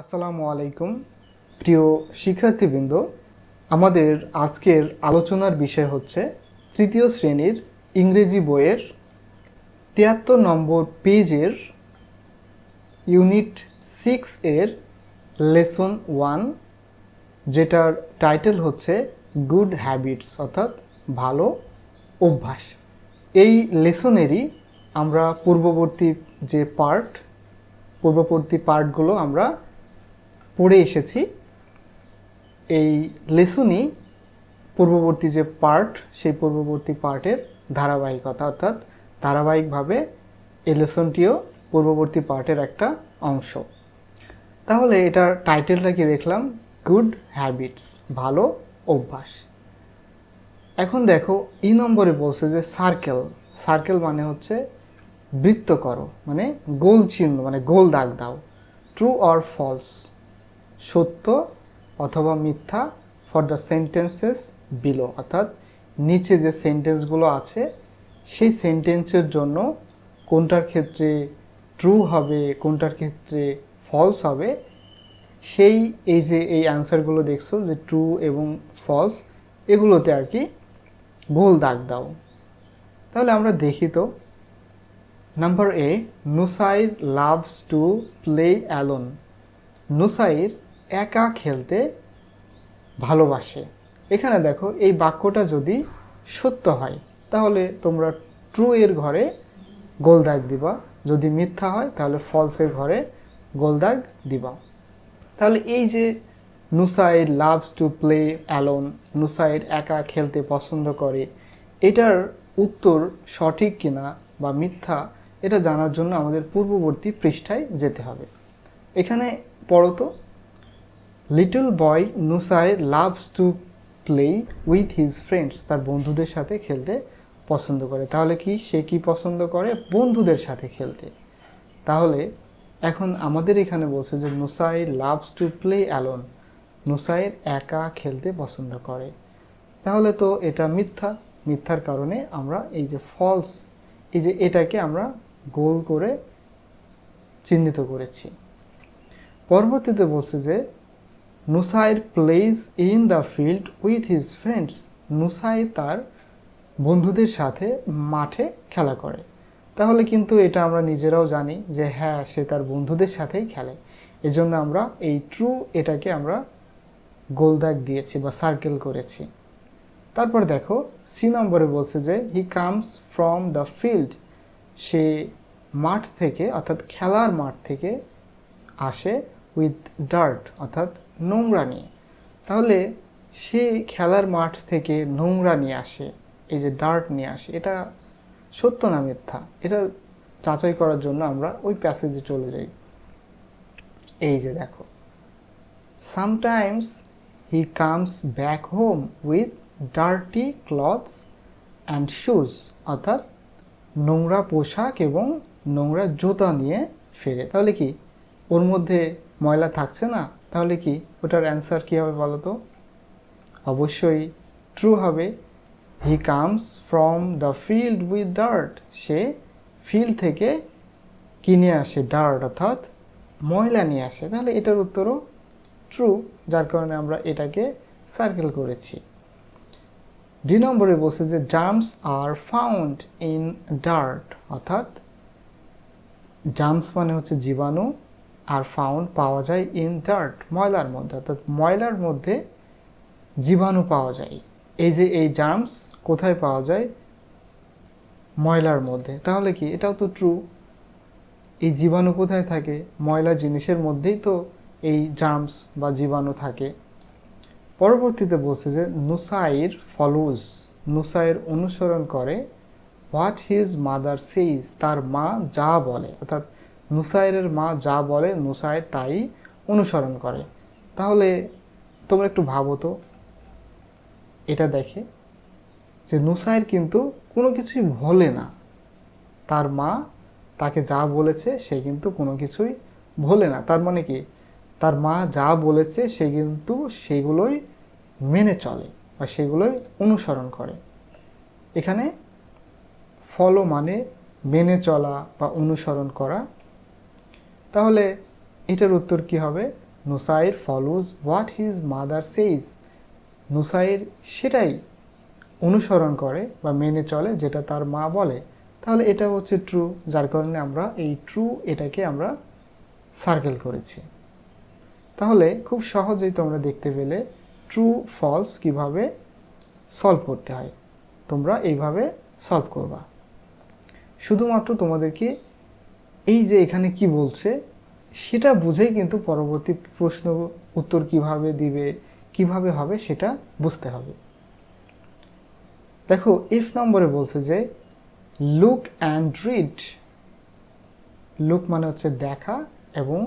আসসালামু আলাইকুম। প্রিয় শিক্ষার্থীবৃন্দ, আমাদের আজকের আলোচনার বিষয় হচ্ছে তৃতীয় শ্রেণির ইংরেজি বইয়ের তিয়াত্তর নম্বর পেজের ইউনিট সিক্স এর লেসন ওয়ান, যেটার টাইটেল হচ্ছে গুড হ্যাবিটস, অর্থাৎ ভালো অভ্যাস। এই লেসনেরই আমরা পূর্ববর্তী যে পার্ট, পূর্ববর্তী পার্টগুলো আমরা পড়ে এসেছি। এই লেসনই পূর্ববর্তী যে পার্ট, সেই পূর্ববর্তী পার্টের ধারাবাহিকতা, অর্থাৎ ধারাবাহিকভাবে এই লেসনটিও পূর্ববর্তী পার্টের একটা অংশ। তাহলে এটার টাইটেলটা কি দেখলাম? গুড হ্যাবিটস, ভালো অভ্যাস। এখন দেখো ই নম্বরে বলছে যে সার্কেল। সার্কেল মানে হচ্ছে বৃত্ত করো মানে গোল চিহ্ন মানে গোল দাগ দাও। True or false? সত্য অথবা মিথ্যা ফর দ্য সেন্টেন্সেস বিলো অর্থাৎ নিচে যে সেন্টেন্সগুলো আছে, সেই সেন্টেন্সের জন্য কোনটার ক্ষেত্রে ট্রু হবে, কোনটার ক্ষেত্রে ফলস হবে, সেই এই যে এই অ্যান্সারগুলো দেখছ যে ট্রু এবং ফলস এগুলোতে আর কি গোল দাগ দাও। তাহলে আমরা দেখি তো। Number A Nusair loves to play alone Nusair একা খেলতে ভালোবাসে। এখানে দেখো, এই বাক্যটা যদি সত্য হয়, তাহলে তোমরা ট্রু এর ঘরে গোল দাগ দিবা। যদি মিথ্যা হয়, তাহলে ফলসের ঘরে গোল দাগ দিবা। তাহলে এই যে Nusair loves to play alone Nusair একা খেলতে পছন্দ করে, এটার উত্তর সঠিক কিনা বা মিথ্যা, এটা জানার জন্য আমাদের পূর্ববর্তী পৃষ্ঠায় যেতে হবে। এখানে পড়ো তো। Little boy Nusai loves to play with his friends তার বন্ধুদের সাথে খেলতে পছন্দ করে। তাহলে কি সে কি পছন্দ করে? বন্ধুদের সাথে খেলতে। তাহলে এখন আমাদের এখানে বলছে যে Nusai loves to play alone Nusair একা খেলতে পছন্দ করে। তাহলে তো এটা মিথ্যা। মিথ্যার কারণে আমরা এই যে ফলস এই যে এটাকে আমরা গোল করে চিহ্নিত করেছি। পরবর্তীতে বলছে যে Nusair plays in the field with his friends Nusai তার বন্ধুদের সাথে মাঠে খেলা করে। তাহলে কিন্তু এটা আমরা নিজেরাও জানি যে হ্যাঁ সে তার বন্ধুদের সাথেই খেলে। এজন্য আমরা এই ট্রু এটাকে আমরা গোল দাগ দিয়েছি বা সার্কেল করেছি। তারপর দেখো সি নম্বরে বলছে যে he comes from the field সে মাঠ থেকে, অর্থাৎ খেলার মাঠ থেকে আসে উইথ ডার্ট অর্থাৎ নোংরা নিয়ে। তাহলে সে খেলার মাঠ থেকে নোংরা নিয়ে আসে, এই যে ডার্ট নিয়ে আসে, এটা সত্য না মিথ্যা? এটা যাচাই করার জন্য আমরা ওই প্যাসেজে চলে যাই। এই যে দেখো। Sometimes he comes back home with dirty clothes and shoes অর্থাৎ নোংরা পোশাক এবং নোংরা জুতা নিয়ে ফেরে। তাহলে কি? ওর মধ্যে ময়লা থাকছে না, তাহলে কি? ওটার অ্যান্সার কী হবে বলো তো? অবশ্যই ট্রু হবে। He comes from the field with dirt say field থেকে কিনে আসে ডার্ট অর্থাৎ ময়লা নিয়ে আসে। তাহলে এটার উত্তরও ট্রু যার কারণে আমরা এটাকে সার্কেল করেছি। দুই নম্বরে বলছে যে germs are found in dirt অর্থাৎ জার্মস মানে হচ্ছে জীবাণু। আর ফাউন্ড পাওয়া যায় ইন ডার্ট ময়লার মধ্যে। অর্থাৎ ময়লার মধ্যে জীবাণু পাওয়া যায়। এই যে এই জার্মস কোথায় পাওয়া যায়? ময়লার মধ্যে। তাহলে কি? এটাও তো ট্রু এই জীবাণু কোথায় থাকে? ময়লা জিনিসের মধ্যেই তো এই জার্মস বা জীবাণু থাকে। পরবর্তীতে বলছে যে নুসাইর ফলোজ। নুসাইর অনুসরণ করে হোয়াট হিজ মাদার সেইজ তার মা যা বলে। অর্থাৎ নুসাইরের মা যা বলে নুসাইর তাই অনুসরণ করে। তাহলে তোমরা একটু ভাবো তো। এটা দেখে যে নুসাইর কিন্তু কোনো কিছুই ভোলে না। তার মা তাকে যা বলেছে সে কিন্তু কোনো কিছুই ভোলে না। তার মানে কি? তার মা যা বলেছে সে কিন্তু সেগুলোই মেনে চলে বা সেগুলোই অনুসরণ করে। এখানে ফলো মানে মেনে চলা বা অনুসরণ করা তাহলে এটার উত্তর কি হবে? Nusair follows what his mother says. Nusair সেটাই অনুসরণ করে বা মেনে চলে যেটা তার মা বলে। তাহলে এটা হচ্ছে ট্রু যার কারণে আমরা এই ট্রু এটাকে আমরা সার্কেল করেছি। তাহলে খুব সহজেই তোমরা দেখতে পেলে ট্রু ফলস কীভাবে সলভ করতে হয়। তোমরা এইভাবে সলভ করবা। শুধুমাত্র তোমাদেরকে এই যে এখানে কি বলছে, সেটা বুঝেই কিন্তু পরবর্তী প্রশ্ন উত্তর কীভাবে দিবে, কীভাবে হবে সেটা বুঝতে হবে। দেখো ইফ নম্বরে বলছে যে লুক অ্যান্ড রিড লুক মানে হচ্ছে দেখা এবং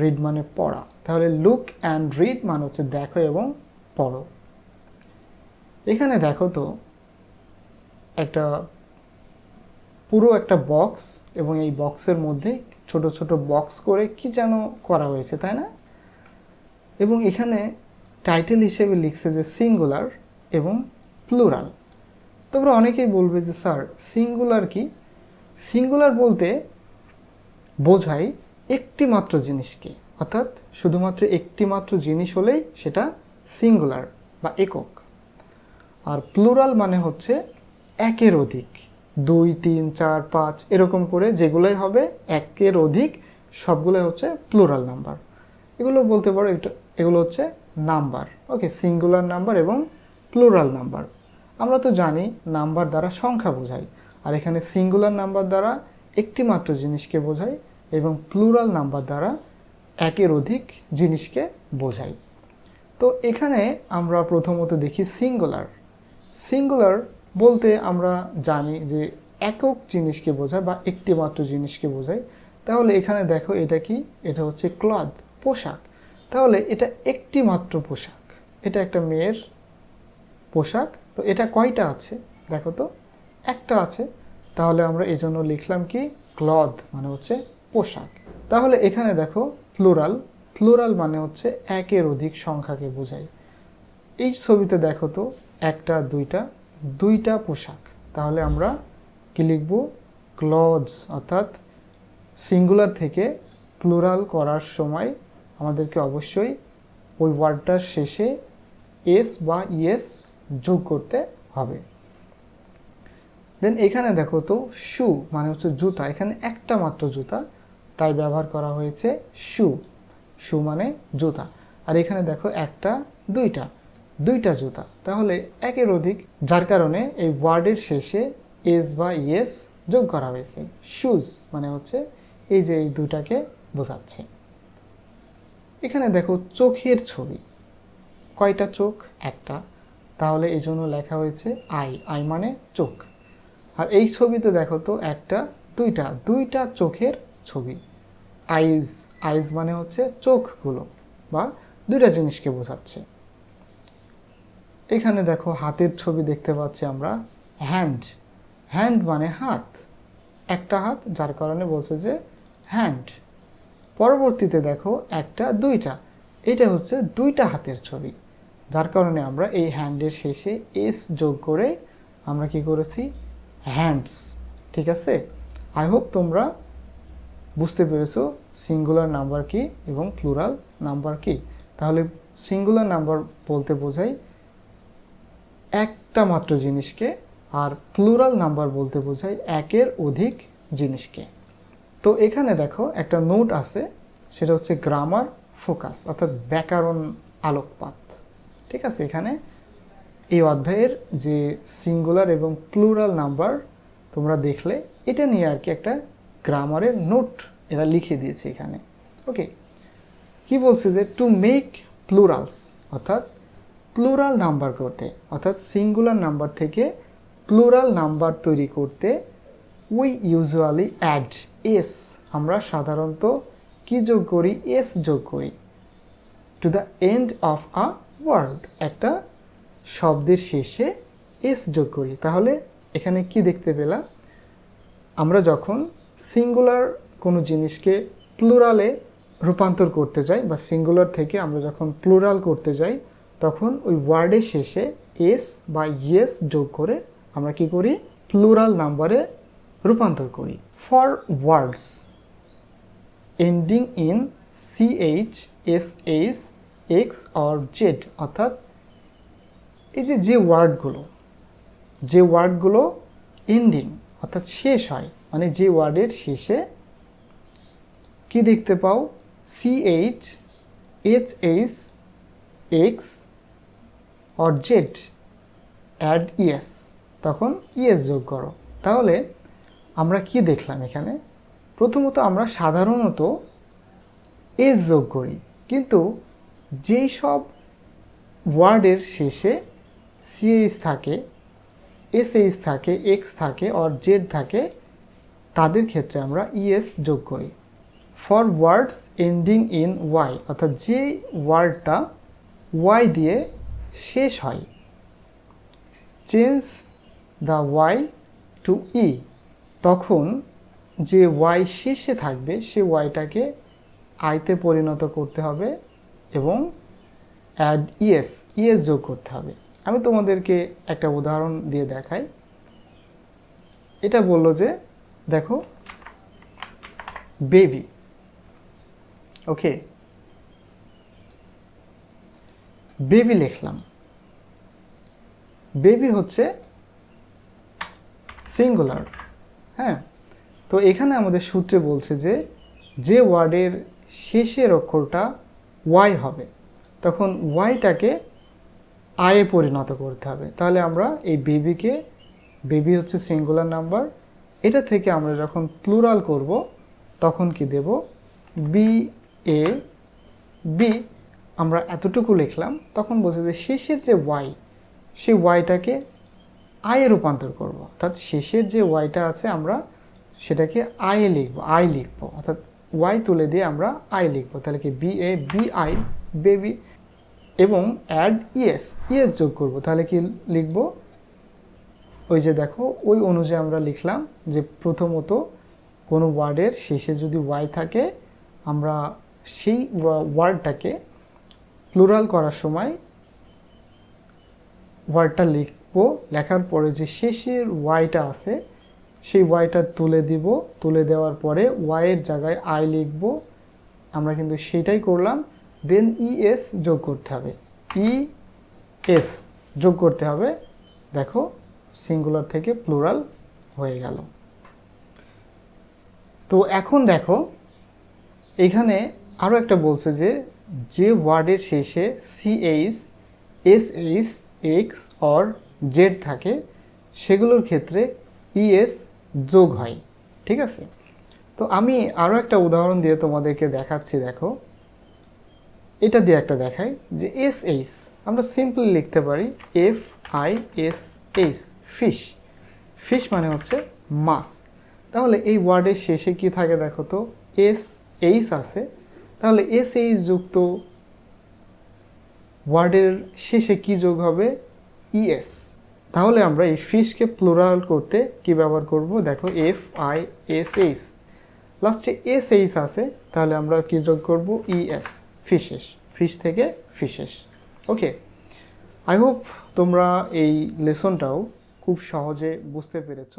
রিড মানে পড়া। তাহলে লুক অ্যান্ড রিড মানে হচ্ছে দেখো এবং পড়ো। এখানে দেখো তো একটা পুরো একটা বক্স এবং এই বক্সের মধ্যে ছোট ছোট বক্স করে কি যেন করা হয়েছে, তাই না? এবং এখানে টাইটেল হিসেবে লিখছে যে সিঙ্গুলার এবং প্লুরাল তোমরা অনেকেই বলবে যে, স্যার সিঙ্গুলার কি? সিঙ্গুলার বলতে বোঝায় একটি মাত্র জিনিসকে অর্থাৎ শুধুমাত্র একটি মাত্র জিনিস হলেই সেটা সিঙ্গুলার বা একক। আর প্লুরাল মানে হচ্ছে একের অধিক। দুই, তিন, চার, পাঁচ, এরকম করে যেগুলোই হবে, একের অধিক সবগুলোই হচ্ছে প্লুরাল নাম্বার এগুলো বলতে পারো এগুলো হচ্ছে নাম্বার ওকে সিঙ্গুলার নাম্বার এবং প্লুরাল নাম্বার আমরা তো জানি নাম্বার দ্বারা সংখ্যা বোঝায় আর এখানে সিঙ্গুলার নাম্বার দ্বারা একটি মাত্র জিনিসকে বোঝায় এবং প্লুরাল নাম্বার দ্বারা একের অধিক জিনিসকে বোঝায় তো এখানে আমরা প্রথমত দেখি সিঙ্গুলার সিঙ্গুলার বলতে আমরা জানি যে একক জিনিসকে বোঝায় বা একটি মাত্র জিনিসকে বোঝায়। তাহলে এখানে দেখো এটা কি? এটা হচ্ছে ক্লথ, পোশাক। তাহলে এটা একটি মাত্র পোশাক। এটা একটা মেয়ের পোশাক। তো এটা কয়টা আছে? দেখো তো, একটা আছে। তাহলে আমরা এই জন্য লিখলাম কি? ক্লথ মানে হচ্ছে পোশাক। তাহলে এখানে দেখো ফ্লোরাল ফ্লোরাল মানে হচ্ছে একের অধিক সংখ্যাকে বোঝায়। এই ছবিতে দেখো তো, একটা, দুইটা দুইটা পোশাক। তাহলে আমরা কি লিখব? ক্লথস অর্থাৎ সিঙ্গুলার থেকে প্লুরাল করার সময় আমাদেরকে অবশ্যই ওই ওয়ার্ডটার শেষে এস বা ইএস যোগ করতে হবে। দেন এখানে দেখো তো শু মানে হচ্ছে জুতা। এখানে একটা মাত্র জুতা, তাই ব্যবহার করা হয়েছে শু শু মানে জুতা। আর এখানে দেখো একটা, দুইটা। দুইটা জুতা। তাহলে একের অধিক, যার কারণে এই ওয়ার্ডের শেষে এস বা ইএস যোগ করা হয়েছে। শুজ মানে হচ্ছে এই যে এই দুইটাকে বোঝাচ্ছে। এখানে দেখো চোখের ছবি। কয়টা চোখ? একটা। তাহলে এই জন্য লেখা হয়েছে আই। আই মানে চোখ। আর এই ছবিতে দেখো তো একটা, দুইটা। দুইটা চোখের ছবি। আইজ। আইজ মানে হচ্ছে চোখগুলো বা দুইটা জিনিসকে বোঝাচ্ছে। এখানে দেখো হাতের ছবি দেখতে পাচ্ছি আমরা। হ্যান্ড হ্যান্ড মানে হাত। একটা হাত, যার কারণে বলছে যে হ্যান্ড পরবর্তীতে দেখো একটা, দুইটা। এটা হচ্ছে দুইটা হাতের ছবি। যার কারণে আমরা এই হ্যান্ডের শেষে এস যোগ করে আমরা কি করেছি? হ্যান্ডস ঠিক আছে? আই হোপ তোমরা বুঝতে পেরেছ সিঙ্গুলার নাম্বার কি এবং প্লুরাল নাম্বার কি। তাহলে সিঙ্গুলার নাম্বার বলতে বোঝাই একটা মাত্র জিনিসকে আর প্লুরাল নাম্বার বলতে বোঝায় একের অধিক জিনিসকে। তো এখানে দেখো একটা নোট আছে, সেটা হচ্ছে গ্রামার ফোকাস অর্থাৎ ব্যাকরণ আলোকপাত। ঠিক আছে, এখানে এই অধ্যায়ের যে সিঙ্গুলার এবং প্লুরাল নাম্বার তোমরা দেখলে এটা নিয়ে আর কি একটা গ্রামারের নোট এরা লিখে দিয়েছে এখানে। ওকে কি বলছে যে টু মেক প্লুরালস অর্থাৎ প্লুরাল নাম্বার করতে, অর্থাৎ সিঙ্গুলার নাম্বার থেকে প্লুরাল নাম্বার তৈরি করতে উই ইউজুয়ালি অ্যাড এস আমরা সাধারণত কি যোগ করি? এস যোগ করি। To the end of a word একটা শব্দের শেষে এস যোগ করি। তাহলে এখানে কি দেখতে পেলাম? আমরা যখন সিঙ্গুলার কোনো জিনিসকে প্লুরালে রূপান্তর করতে যাই বা সিঙ্গুলার থেকে আমরা যখন প্লুরাল করতে যাই তখন ওই ওয়ার্ডের শেষে এস বা ইয়েস যোগ করে আমরা কি করি? প্লুরাল নাম্বারে রূপান্তর করি। For words ending in CH S H X or Z অর্থাৎ এই যে যে ওয়ার্ডগুলো যে ওয়ার্ডগুলো এন্ডিং অর্থাৎ শেষ হয় মানে যে ওয়ার্ডের শেষে কি দেখতে পাও? CH H H X or Z add ES তখন ইএস যোগ করো। তাহলে আমরা কি দেখলাম এখানে? প্রথমত আমরা সাধারণত এস যোগ করি, কিন্তু যেই সব ওয়ার্ডের শেষে সিএইচ থাকে এসএইচ থাকে এক্স থাকে অর জেড থাকে, তাদের ক্ষেত্রে আমরা ইএস যোগ করি। For words ending in Y অর্থাৎ যে ওয়ার্ডটা ওয়াই দিয়ে শেষ হয়। Change the Y to E তখন যে ওয়াই শেষে থাকবে, সে ওয়াইটাকে আইতে পরিণত করতে হবে এবং অ্যাড ইএস ইএস যোগ করতে হবে। আমি তোমাদেরকে একটা উদাহরণ দিয়ে দেখাই। এটা বলল যে, দেখো বেবি ওকে বেবি লিখলাম। বেবি হচ্ছে সিঙ্গুলার হ্যাঁ? তো এখানে আমাদের সূত্রে বলছে যে যে ওয়ার্ডের শেষের অক্ষরটা ওয়াই হবে, তখন ওয়াইটাকে আয়ে পরিণত করতে হবে। তাহলে আমরা এই বেবিকে বেবি হচ্ছে সিঙ্গুলার নাম্বার এটা থেকে আমরা যখন প্লুরাল করব, তখন কি দেব? বি এ বি আমরা এতটুকু লিখলাম, তখন বলছে যে শেষের যে ওয়াই সেই ওয়াইটাকে আয়ে রূপান্তর করব। অর্থাৎ শেষের যে ওয়াইটা আছে আমরা সেটাকে আয়ে লিখব আই লিখব। অর্থাৎ ওয়াই তুলে দিয়ে আমরা আই লিখব। তাহলে কি B A B I baby এবং অ্যাড ইএস ইএস যোগ করব। তাহলে কি লিখব? ওই যে দেখো, ওই অনুযায়ী আমরা লিখলাম যে প্রথমত কোনো ওয়ার্ডের শেষে যদি ওয়াই থাকে, আমরা সেই ওয়ার্ডটাকে প্লুরাল করার সময় ওয়ার্ডটা লিখব, লেখার পরে যে শেষের ওয়াইটা আছে, সেই ওয়াইটা তুলে দিব, তুলে দেওয়ার পরে ওয়াইয়ের জায়গায় আই লিখব। আমরা কিন্তু সেটাই করলাম। দেন ইএস যোগ করতে হবে। ই এস যোগ করতে হবে। দেখো সিঙ্গুলার থেকে প্লুরাল হয়ে গেল। তো এখন দেখো, এখানে আরও একটা বলছে যে যে ওয়ার্ডের শেষে CH S H X or Z থাকে, সেগুলোর ক্ষেত্রে ইএস যোগ হয়, ঠিক আছে? তো আমি আরও একটা উদাহরণ দিয়ে তোমাদেরকে দেখাচ্ছি, দেখো। এটা দিয়ে একটা দেখাই, যে এস এইচ আমরা সিম্পলি লিখতে পারি F I S H fish fish মানে হচ্ছে মাছ। তাহলে এই ওয়ার্ডের শেষে কি থাকে দেখো তো? এস এইচ আছে তাহলে এস এইচ যুক্ত ওয়ার্ডের শেষে কি যোগ হবে? ইএস তাহলে আমরা এই ফিশকে প্লোরাল করতে কি ব্যবহার করব? দেখো এফ আই এস এইচ লাস্টে এস এইচ আছে, তাহলে আমরা কি যোগ করব? ইএস ফিশেস ফিশ থেকে ফিশেস ওকে আই হোপ তোমরা এই লেসনটাও খুব সহজে বুঝতে পেরেছ।